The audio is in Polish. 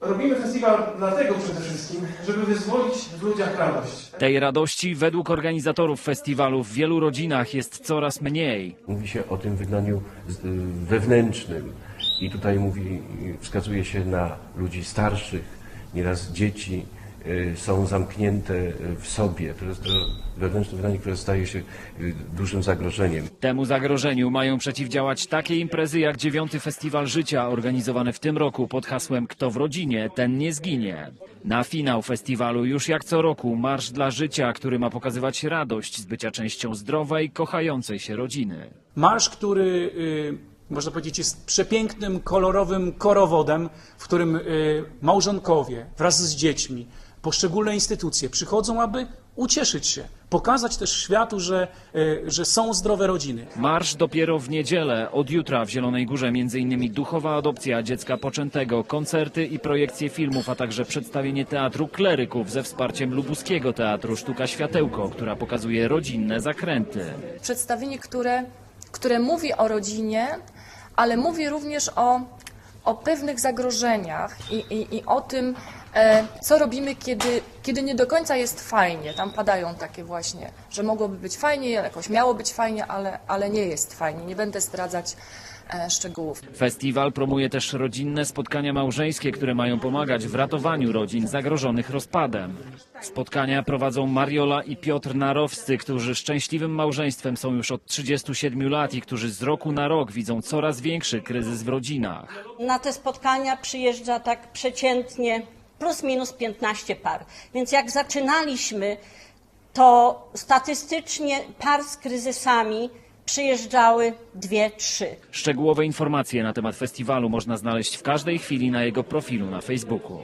Robimy festiwal dlatego przede wszystkim, żeby wyzwolić w ludziach radość. Tej radości według organizatorów festiwalu w wielu rodzinach jest coraz mniej. Mówi się o tym wygnaniu z- y, wewnętrznym i tutaj mówi, wskazuje się na ludzi starszych, nieraz dzieci są zamknięte y, w sobie. To jest to wewnętrzne które staje się y, dużym zagrożeniem. Temu zagrożeniu mają przeciwdziałać takie imprezy jak dziewiąty Festiwal Życia organizowany w tym roku pod hasłem Kto w rodzinie, ten nie zginie. Na finał festiwalu już jak co roku Marsz dla Życia, który ma pokazywać radość z bycia częścią zdrowej, kochającej się rodziny. Marsz, który y, można powiedzieć jest przepięknym, kolorowym korowodem, w którym y, małżonkowie wraz z dziećmi, poszczególne instytucje przychodzą, aby ucieszyć się, pokazać też światu, że, y, że są zdrowe rodziny. Marsz dopiero w niedzielę, od jutra w Zielonej Górze m.in. duchowa adopcja dziecka poczętego, koncerty i projekcje filmów, a także przedstawienie teatru kleryków ze wsparciem lubuskiego teatru Sztuka Światełko, która pokazuje rodzinne zakręty. przedstawienie, które, które mówi o rodzinie, ale mówi również o, o pewnych zagrożeniach i, i, i o tym, e, co robimy, kiedy, kiedy nie do końca jest fajnie. Tam padają takie właśnie, że mogłoby być fajnie, jakoś miało być fajnie, ale, ale nie jest fajnie. Nie będę zdradzać e, szczegółów. Festiwal promuje też rodzinne spotkania małżeńskie, które mają pomagać w ratowaniu rodzin zagrożonych rozpadem. Spotkania prowadzą Mariola i Piotr Narowscy, którzy szczęśliwym małżeństwem są już od 37 lat i którzy z roku na rok widzą coraz większy kryzys w rodzinach. Na te spotkania przyjeżdża tak przeciętnie plus minus 15 par. Więc jak zaczynaliśmy, to statystycznie par z kryzysami przyjeżdżały dwie, trzy. Szczegółowe informacje na temat festiwalu można znaleźć w każdej chwili na jego profilu na Facebooku.